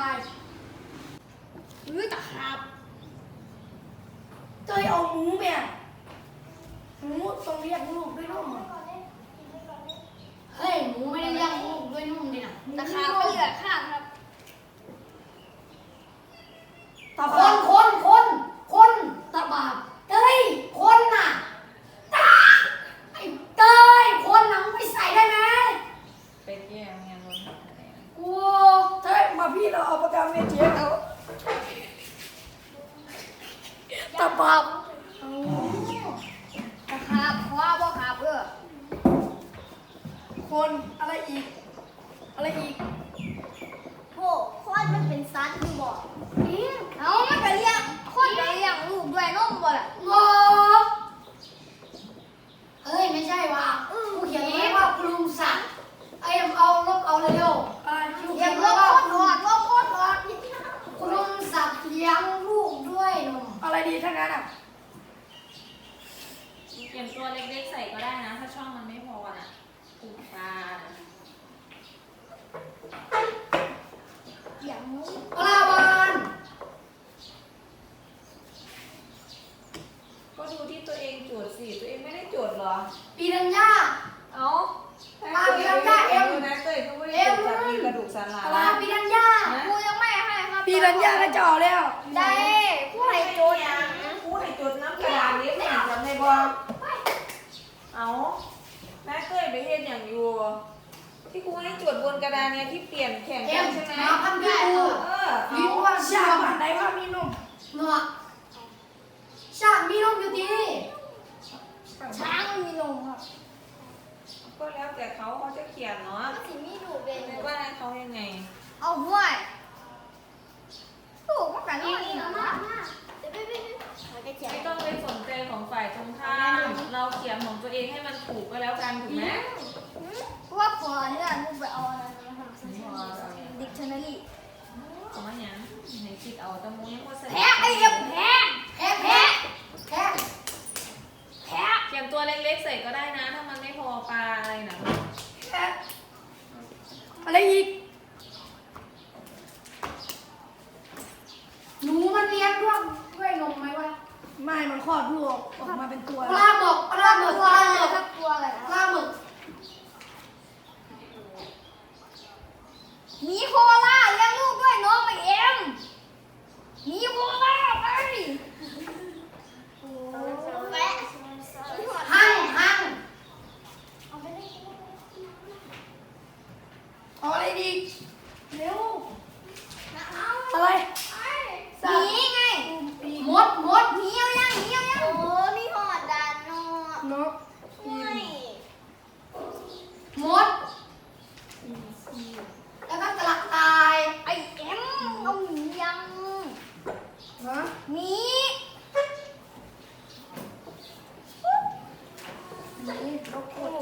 ควายหรือตะขาบเจยเอาหมูแม่หมูต้องเรียกลูกด้วยนุ่มเฮ้ยหมูไม่ได้เรียกลูกด้วยนุ่มดินะตะขาบก็เหลือข้างครับตะคนคนคน คนอะไรอีก อะไรอีกโหคนมันเป็นซัดอยู่บอกเอามันก็เลี้ยงคนก็เลี้ยงลูกด้วยนมบ่ล่ะ งอเฮ้ย ไม่ใช่ว่ะกูเขียนไว้ว่าคุณลุงศักดิ์ไอ้เอ็มเอาลบเอาเร็ว อะไรที่ลูก ๆ เขี เขี ย ย น น ไว้ ไว้ ว่า ว่าหลอดลบโคตรหลอดคุณลุงศักดิ์เลี้ยงลูกด้วยหนุ่ม อะไรดีถ้างั้นอะ เปลี่ยนตัวเล็กๆใส่ก็ได้นะ ถ้าช่องมันไม่พอน่ะปูปลาน่ะ เลี้ยงลูก ปลาบอล ก็ดูที่ตัวเองโจทย์สิ ตัวเองไม่ได้โจทย์เหรอ ปีนัญญา เอ้า ปลาปีนัญญาเอ็ม นะเต้ยเขาไม่ได้โจทย์จากมีกระดูกสันหลัง ปลาปีนัญญา กูยังไม่ให้ครับ ปีรัญญาก็จะออกแล้ว ได้ผู้ให้โจทย์ยัง กูให้โจทย์น้ำกระดาษเล็กไม่จำได้บ่เอ้าแม่เต้ยไปเฮ็ดอย่างอยู่ ที่กูให้โจทย์บนกระดานเนี่ยที่เปลี่ยนแข่งเอ็กัมนใช่ไหมมาพันพี่กูเออมีเอาว่าชาชาบานไหนว่ามีนมเนาะชามีนมอยู่ดี ช้างมันมีนมครับก็แล้วแต่เขาเขาจะเขียนเนาะมันสิมีลูกเด่นไม่ว่าให้เขายังไง เอาห้วยลูกมันก็นอนนี่นะเดี๋ยวไปไปไปไปเขียนไม่ต้องไปสนใจของฝ่ายตรงข้ามเราเขียนของตัวเองให้มันถูกก็แล้วกันถูกไหมเพราะ ว่าพอเนี่ยลูกไปเอาอะไรมาทำดิกชันนารีของมันยังในคิดเอาแตะมูยังว่าใส่แพ้ไอ้เอ็มแพ้แพ้แพ้แพ้แพ้เขียนตัวเล็กๆใส่ก็ได้นะ ถ้ามันไม่พอปลาอะไรนะแค่อะไรอีกหนูมันเลี้ยงด้วยด้วยนมไหมวะไม่ มันคลอดลูกออกมาเป็นตัวปลาหมึกปลาหมึกตัวปลาอะไรหมึกสักตัวอะไรปลาหมึก มีโคล่าเลี้ยงลูกด้วยน้องไอเอ็มมีโคล่าไปแปะ หั่งหั่ง เอาไปเลย เอาอะไรดีเร็ว เอา อะไร หนีไง มดมด หนีเอายังหนีเอายังโอ้มีหอดดันเนาะ นก ไม่ มด แล้วก็กระต่าย ไอเอ็มเอาหนียัง ฮะ หนี นี่นกคู่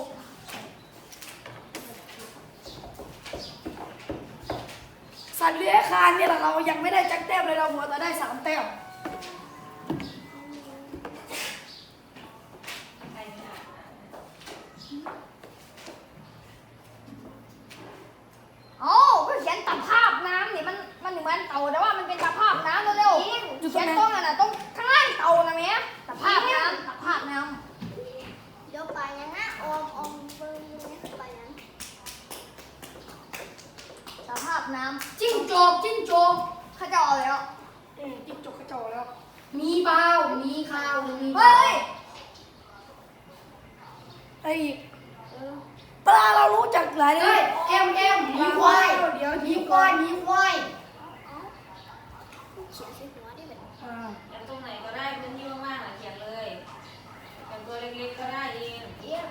สัตว์เลื้อยคลานเนี่ยเรายังไม่ได้จักแต้มเลยเราหัวแต่ได้สามแต้ม โอ้ก็เขียนตะภาพน้ำนี่มันมันเหมือนเต่าแต่ว่ามันเป็นตะภาพน้ำเร็วๆเขียนตรงนั้นน่ะตรงข้างล่างเต่านะแม่ตะภาพน้ำตะภาพน้ำ เดี๋ยวไปยังนะออมออมเบอร์ยังนะไปยัง ตะภาพน้ จิ้งจกจิ้งจกำเขาจะเอาแล้ว อืมติ๊กจกกระจอกแล้ว มีเบามีข้าวหรือมี เฮ้ย อะไรอีกปลาเรารู้จักหลายเล เฮ้ ย ยเอ็มเอ็มมีควาย เดี๋ยว มีควายมีควาย เขียนใส่หัวได้แบบ อ่า เขียนตรงไหนก็ได้พื้นที่ว่างๆน่ะเขียนเลยเขียนตัวเล็กๆก็ได้เอง เยี่ยม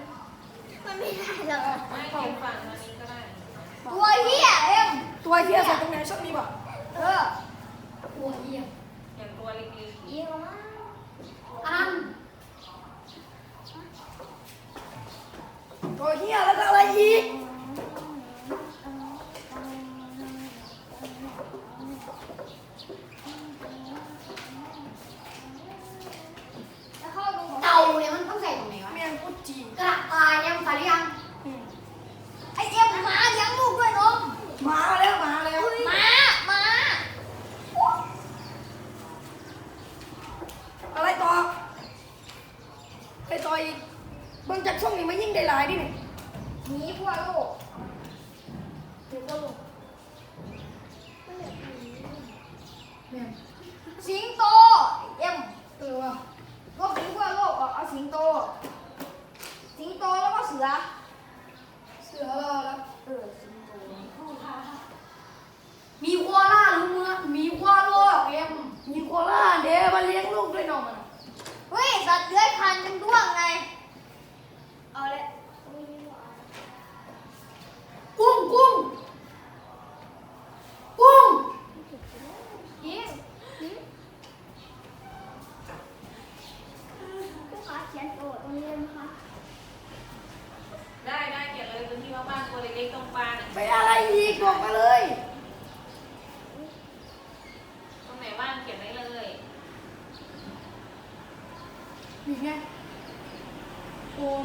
มันไม่ได้หรอก ไม่เขียนฝั่งอันนี้ก็ได้ ตัวเหี้ยเอ็ม ตัวเทียใส่ตรงไหนช่องนี้ป่ะ เออ หัวเหี้ย เขียนตัวเล็ก เยี่ยมมาก อัน ตัวเฮียแล้วก็อะไรอีก จะเข้าดูของ เต่าเนี่ยมันต้องใส่ตรงไหนวะ เมียงกุจี กระต่ายยังใส่หรือยัง อืม ไอเอ็มหมาเลี้ยงลูกด้วยนม มาแล้วมาแล้ว หมาหมา อะไรต่อ ไปต่ออีกเบิ่งจากช่องนี้มันยิ่งได้หลายดิเนี่ยหนีพวกลูกเดี๋ยวก็ลงแม่นสิงโตเอ็มเออว่ะลบสิงพวกลูกเอาสิงโต สิงโตแล้วก็เสือ เสือรอแล้วเออสิงโตมีควาล่าหรือเมือมีควาโลกเอ็มมีโคล่าเดี๋ยวมาเลี้ยงลูกด้วยน้องมัน เฮ้ยสัตว์เลื้อยคลานเป็นด้วงเลเอาเลยกุ้งกุ้งกุ้งยิงผู้ค้าเขียนโจตรงนี้นะคะได้ได้เก็บเลยพื้ที่ว่างๆตัวเล็กๆต้องปานไปอะไรอีกบอกมาเลย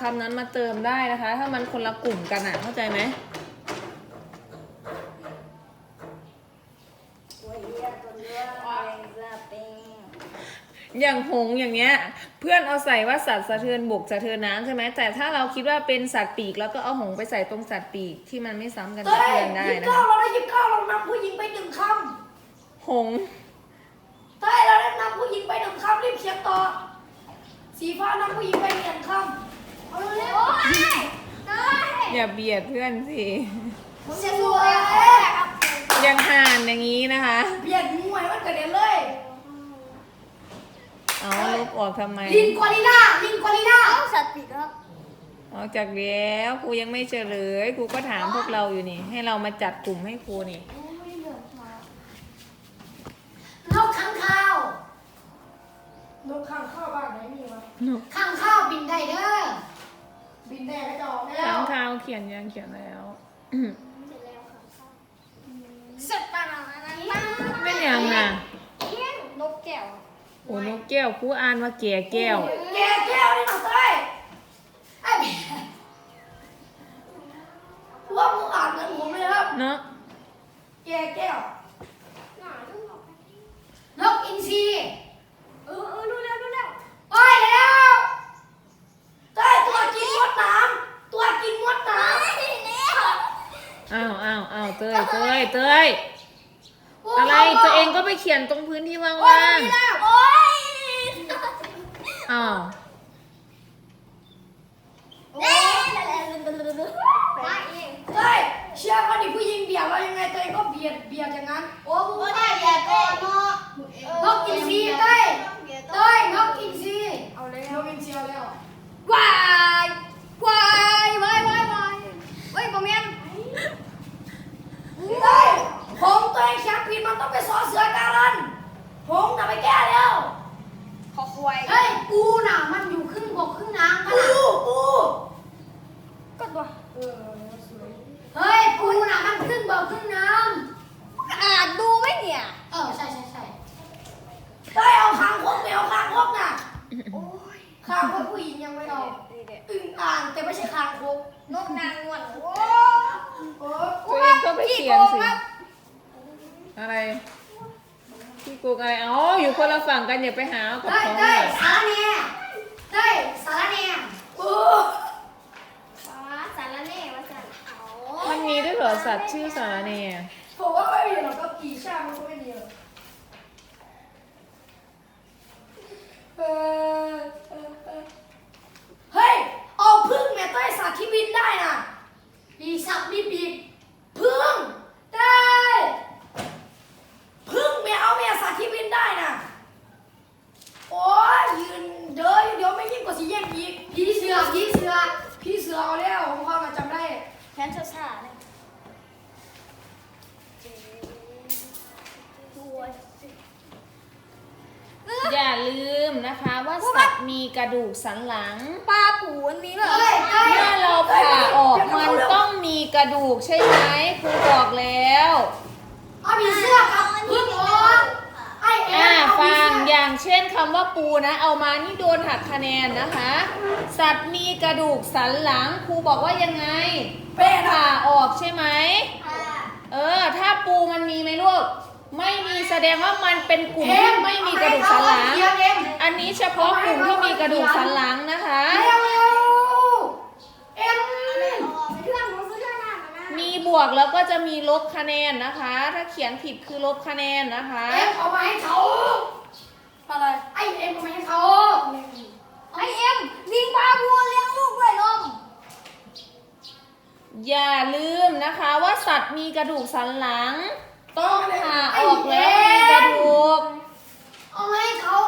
คำนั้นมาเติมได้นะคะ ถ้ามันคนละกลุ่มกันอะ เข้าใจไหมอย่างหงอย่างเงี้ย เพื่อนเอาใส่ว่าสัตว์สะเทือนบกสะเทือนน้ำใช่ไหมแต่ถ้าเราคิดว่าเป็นสัตว์ปีกแล้วก็เอาหงไปใส่ตรงสัตว์ปีกที่มันไม่ซ้ำกันสะเทือนได้นะยิ่งก้าวเราได้ยิ่เก้าวเรานำผู้หญิงไปหนึ่งคำหงใช่เราได้นำผู้หญิงไปหนึ่งคำรีบเชียร์ต่อสีฟ้านำผู้หญิงไปหนึ่งคำ อย่าเบียดเพื่อนสิ สวยยังห่านอย่างนี้นะคะ เบียดมวยมันกระเด็นเลย เอาลบออกทำไมลิงกอริล่าลิงกอริล่าสัตว์ปีครับออกจากแล้วครูยังไม่เฉลยครูก็ถามพวกเราอยู่นี่ ให้เรามาจัดกลุ่มให้ครูนี่นกข้างข้าวนกข้างข้าวบ้านไหนมีวะข้างข้าวบินได้เด้อ บินแดดกระจอกแล้ว ข้างคาวเขียนยังเขียนแล้วเสร็จแล้วค่ะเสร็จปะนะอันไม่ยันะเที่ยงนกแก้วโอ้นกแก้วผู้อ่านว่าแก่แก้ว แกแก้วนี่หนักเลยไอ้ว่าผู้อ่านเหมือนผมเลยครับ เนาะแกแก้วนกอินทรีเออเออรู้แล้วรู้แล้วโอ้ย อ้าวอ้าวอ้าวเตยเตยเตยอะไรตัวเองก็ไปเขียนตรงพื้นที่ว่างๆอ้าวเล่ยเชื่อว่าดิผู้หญิงเบียดเรายังไงตัวเองก็เบียดเบียดอย่างนั้น โอ้ผู้ชายเบียดก็เนาะนกกินซีเต้ยเต้ยนกกินซีเอาแล้วนกกินซีเอาแล้วว้าย นกนางนวลโอ้โอ้ตัวเองก็ไปเขียนสิขี้โกงครับอะไรพี่กูอะไรอ๋ออยู่คนละฝั่งกันอย่าไปหาเอากับเต้ยเขาเต้ยเลยสารแหน่เต้ยสารแหน่โอ้ฟ้าสารเน่มาสั่นเอามันมีด้วยเหรอสัตว์ชื่อสารเนยผมว่าไม่มีหรอกก็กี่ชาติมันก็ไม่มีหรอกเออเออเออเฮ้ย เอาพึ่งแม่ต้อยสัตว์ที่บินได้น่ะปีสักมีปีกพึ่งได้พึ่งแม่เอาแม่สัตว์ที่บินได้น่ะโอ้ยยืนเด้อเดี๋ยวไม่ยิ่งกว่าสีแยกอีกผีเสือผีเสือพีเสือเอาแล้วผมความาจำได้แขนชาๆเลย อย่าลืมนะคะว่าสัตว์มีกระดูกสันหลัง ปลาปูมันมีเหรอเต้ยเต้ยเมื่อเราผ่าออกมันต้องมีกระดูกใช่ไหมครูบอกแล้วเอาผีเสื้อกับพึ่งออกไอ้เอ็อ่ามเอาผีฟังเสื้ออย่างเช่นคำว่าปูนะ เอามานี่โดนหักคะแนนนะคะ สัตว์มีกระดูกสันหลังครูบอกว่ายังไงเป้นะผ่าออกใช่ไหมเออ ถ้าปูมันมีไหมลูก ไม่มีแสดงว่ามันเป็นกลุ่มที่ไม่มีกระดูกสันหลังเขียนเอ็มอันนี้เฉพาะกลุ่มที่มีกระดูกสันหลังนะคะเร็วเร็วเอ็มเพื่อนรู้เรื่องหน้ามันนะมีบวกแล้วก็จะมีลบคะแนนนะคะ ถ้าเขียนผิดคือลบคะแนนนะคะเอ็มเอามาให้เขาอะไรไอ้เอ็มเอามาให้เขาไอเอ็มลิงปลาบัวเลี้ยงลูกด้วยนมอย่าลืมนะคะว่าสัตว์มีกระดูกสันหลัง ต้องเลยผ่าออกแล้วมีกระดูกเอามาให้เขา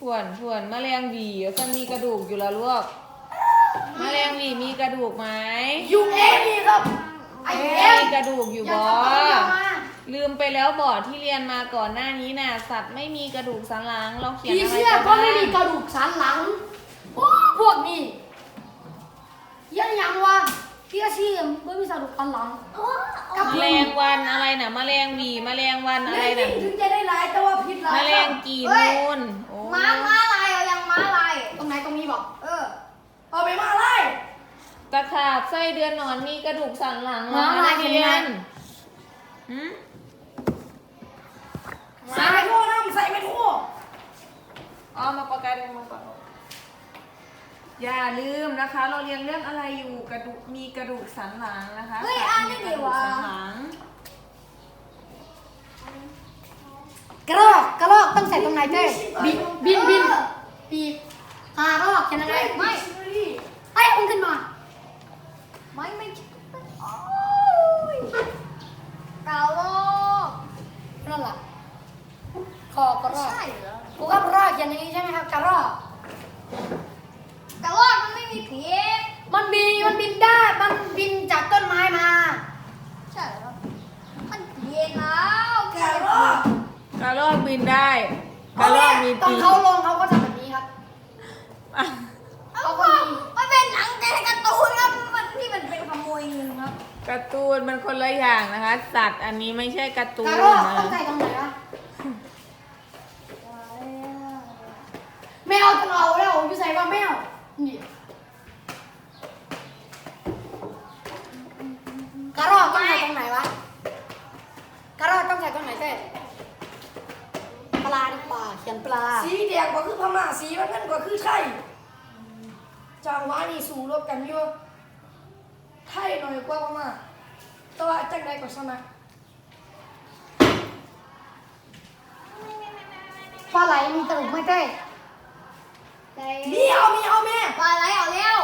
ส่วนส่วนแมลงหวีมันมีกระดูกอยู่แล้วลูกแมลงหวีมีกระดูกไหมยุงเอ็มนี่ครับไอ้เอ๊เอ็มมีกระดูกอยู่อย่าบ่ทำเอามาลืมไปแล้วบ่อที่เรียนมาก่อนหน้านี้น่ะ สัตว์ไม่มีกระดูกสันหลัง เราเขียนผีอะไรเสื้อไปก็บ้างไม่มีกระดูกสันหลังโอ้พวกนี้ยังยังวะ พี่อาชีพไม่มีกระดูกสันหลังกับแมลงวันอะไรน่ะแมลงหวีแมลงวันอะไรไม่น่ะถึงจะได้ร้ายแต่ว่าผิดร้ายแมลงกีนูนโอ้ม้าม้าลายเอายังม้าลายตรงไหนตรงนี้บอกเออเอาไปมาไล่ตะขาบไส้เดือนหนอนมีกระดูกสันหลังม้าลายนักเป็นเรีไงยนหืมใส่ไปทั่วน้ำใส่ไปทั่วเอามาประกาศเองมาก่อน อย่าลืมนะคะ เราเรียนเรื่องอะไรอยู่กระดูกมีกระดูกสันหลังนะคะเฮ้ยอ่านได้ดีวะสัตมีกรดูกสันหลังกระรอกกระรอกต้องใส่ตรงไหนเจ้บินบินบินปีกกระรอกแค่นั้นเองไม่ไอ้อุ้มขึ้นมาไม่ไม่โอ้ยเก่าโลกนั่นแหละคอกระรอกใช่เหรอกูก็กระรอกเขียนอย่างนี้ใช่ไหมครับกระรอกกระรอก มันไม่มีผีมันบินมันบินได้ มันบินจากต้นไม้มา ใช่เหรอมันผีแล้วแกรอกกระรอกบินได้กระรอกมีตอนปีกเขาลงเขาก็ทำแบบนี้ครับอะเอาก็มันเป็นหนังแต่การ์ตูนครับมันที่มันเป็นขโมยเงินครับ การ์ตูนมันคนละอย่างนะคะ สัตว์อันนี้ไม่ใช่การ์ตูกนระรอกนะต้องใส่ตรงไหนวะแมวต้องเอาแล้วอยู่ใส่ว่าแมวนี่กระรอกต้องใส่ตรงไหนวะกระรอกต้องใส่ตรง ไหนเต้ปลาดีกว่าเขียนปลา สีแดงกว่าคือพม่าสีน้ำเงินกว่าคือไทยจังหวะนี้สู้รบกันอยู่ไทยหน่อยกว่าพม่าแต่ว่าจังใดก็ชนะปลาไหลมีกระดูกไหม่เต้ใจมีเอามีเอาแม่ปลาไหลเอาแล้ว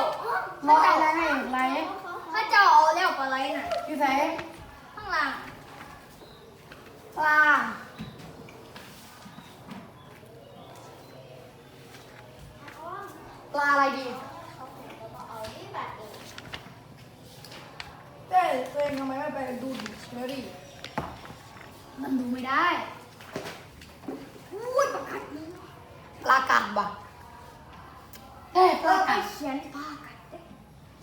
ร้อยอะไรให้ไรถ้าเจ้าเอาแล้วปลาไหลน่ะอยู่ไหนข้างล่าง ปลาปลาอะไรดีเต้ตัวเองทำไมไม่ไปดูดิเชอรี่มันดูไม่ได้อุ้ยปลากัดนี่ปลากัดบ่เอ้ยปเอลาอไปกัดเขียนปลากัดเด้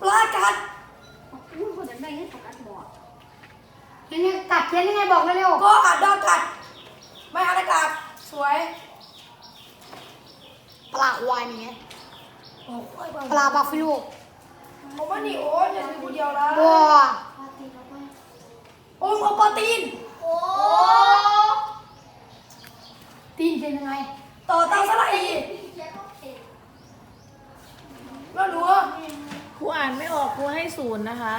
ปลากัด อุ้ยคนจะได้เงินปลากัดบอด เขียนยังกัด เขียนยังไงบอกเร็วก็อัดดอกกัด ไม่อัดอากาศสวยๆปลาควายนี่ไงโอ้ยปลาบัฟฟิโลผมว่านี่โอ้ยจะดูคนเดียวละบัวโอ้ยเอาปลาตีนโอ้ตีนเป็นยังไง ต่อเตาสไลด์อีกแล้วดูว่าครูอ่านไม่ออกครูให้ศูนย์นะคะ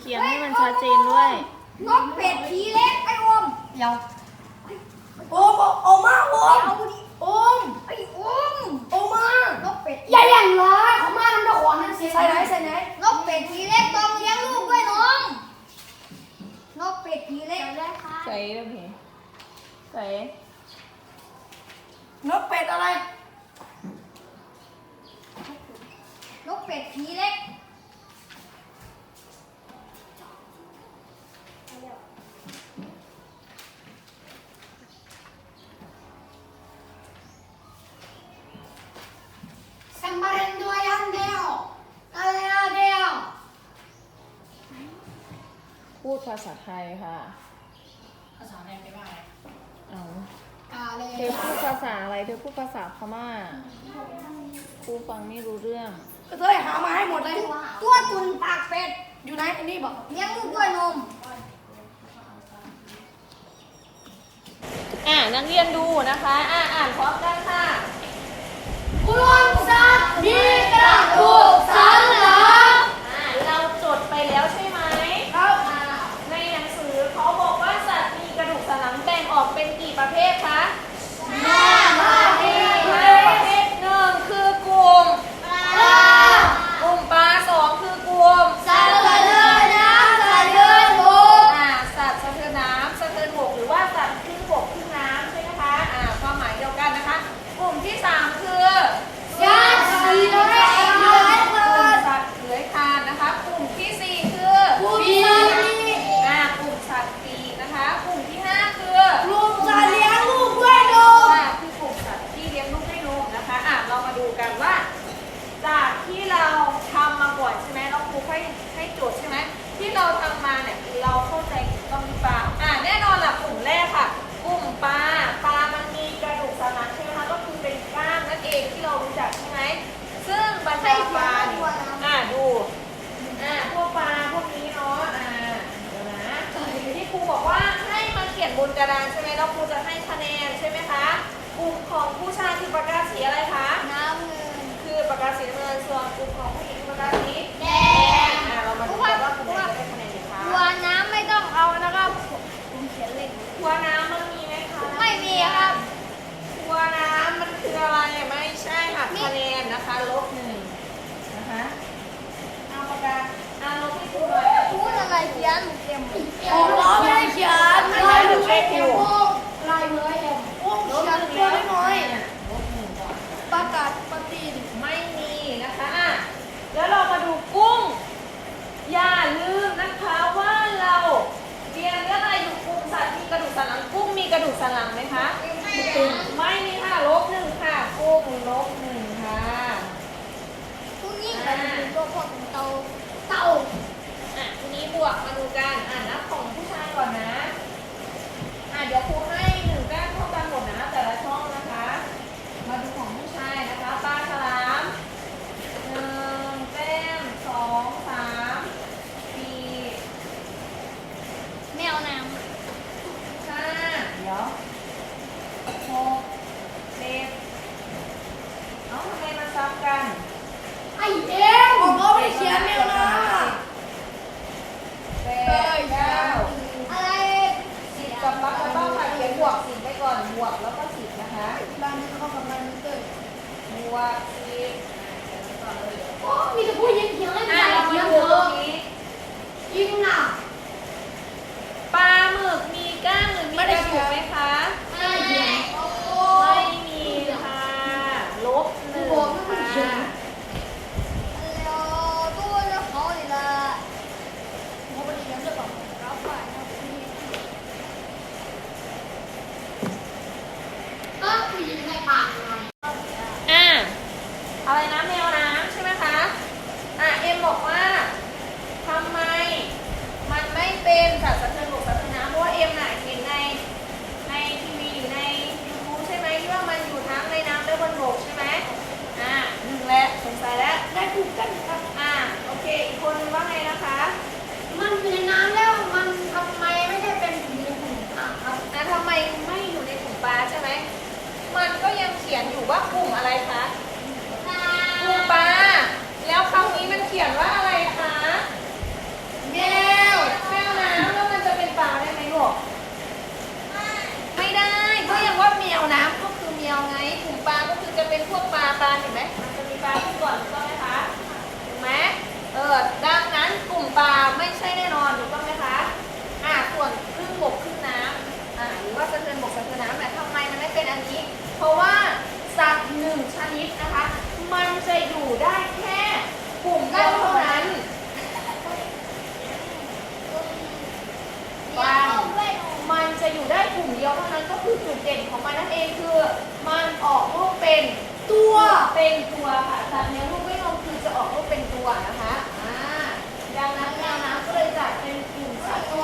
เขียนให้มันชัดเจนด้วย นกเป็ดผีเล็กไอ้อมเดี๋ยวโอ้มเอาเอามาโอมโอมไอ้อมเอามานกเป็ดอย่าอย่างเลยเขามาทำตะขวานนั่นเสียใส่ไหนใส่ไหนนกเป็ดผีเล็กต้องเลี้ยงลูกด้วยน้องนกเป็ดผีเล็กได้ค่ะใส่แล้วพี่ใส่นกเป็ดอะไรนกเป็ดผีเล็ก พูดภาษาไทยค่ะ ภาษาอะไรไม่ได้เอากาเลเธอพูดภาษาอะไร เธอพูดภาษาพม่าครูฟังไม่รู้เรื่อง ก็เธอหามาให้หมดเลย ตัวตุนปากเป็ด อยู่ไหนอันนี้บอกเลี้ยงลูกด้วยนม อ่านักเรียนดูนะคะ อ่าอ่านพร้อมกันค่ะ คุณสัตว์มีกระดูก เขียนเต็มโอ้ล้อไม่ได้เขียนไม่ได้ดูเขียนโอ้ลายมือเอ็มโอ้เขียนตัวน้อยลบหนึ่งปลากาศปลาตีนไม่มีนะคะอะแล้วเรามาดูกุ้ง อย่าลืมนะคะว่าเราเรียนเรื่องอะไรอยู่กุ้งสัตว์มีกระดูกสันหลังกุ้งมีกระดูกสันหลังไหมคะไม่มีค่ะลบหนึ่งค่ะกุ้งลบหนึ่งค่ะพรุ่งนี้ก็จะเป็นตัวพวกเป็นเตาเตา บวกมาดูกัน อ่านับของผู้ชายก่อนนะ อะเดี๋ยวครูให้ ปลาก็คือจะเป็นพวกปลาปลาเห็นไหมมันจะมีปลาทุกก่อนถูกต้องไหมคะถูกไหมเออดังนั้นกลุ่มปลาไม่ใช่แน่นอนถูกต้องไหมคะอ่าส่วนครึ่งบกครึ่งน้ำอ่าหรือว่าสะเทือนบกสะเทือนน้ำแต่ทำไมมันไม่เป็นอันนี้ เพราะว่าสัตว์หนึ่งชนิดนะคะ มันจะอยู่ได้แค่กลุ่มเดียวเท่านั้นกว้า จะอยู่ได้กลุ่มเดียวเท่านั้นก็คือจุดเด่นของมันนั่นเองคือ มันออกลูกเป็นตัวเป็นตัวค่ะสัตว์เลี้ยงลูกไก่นมคือจะออกลูกเป็นตัวนะคะดังนั้นงาน้ำก็เลยจัดเป็นกลุ่มสัตว์ที่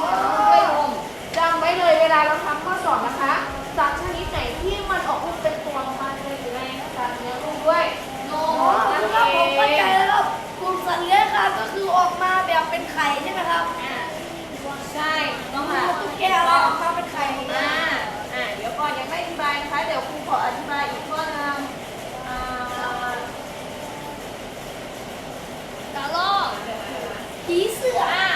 เลี้งลูนมจำไว้เลยเวลาเราทำข้อสอบนะคะสัตว์ชนิดไหนที่มันออกลูกเป็นตัวมันจะอยู่ในสัตว์เลี้ยงลูกด้วยนมนั่นล้วกลุ่มสัตว์เลี้ยงค่ะก็คือออกมาแบบเป็นไข่ใช่ไหมครับใช่ แก้วว่เขาเป็นใครอ่าอ่าเดี๋ยวก่อนยังไม่อธิบายนะคะ เดี๋ยวครูขออธิบายอีกข้อนึงอ่ากระรอผีเสื้ออ่า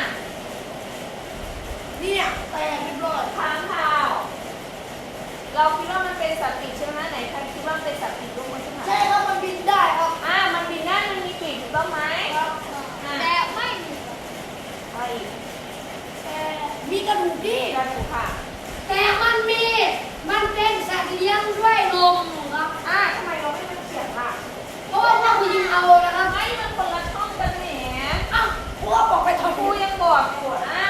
เนี่ยแปลงเป็นโรดค้างคาว เราคิดว่ามันเป็นสัตว์ปีกใช่ไหมไหนใครคิดว่ามันเป็นสัตว์ปีกลูกมันใช่ไหมใช่ครับมันบินได้ครับอ่ามันบินได้มันมีปีกถูกต้องไหมครับแต่ไม่มี ไปอี มีกระดูกดีกระดูกค่ะ แต่มันมีมันเป็นสัตว์เลี้ยงด้วยนมครับอ่าทำไมเราไม่มัเขียนล่ะเพราะว่าถ้าคุณยิงเอานะครับไม่มันคนละช่องกันแหมอ้าวพวกบอกไปทำกูยังบอกอยู่อ่า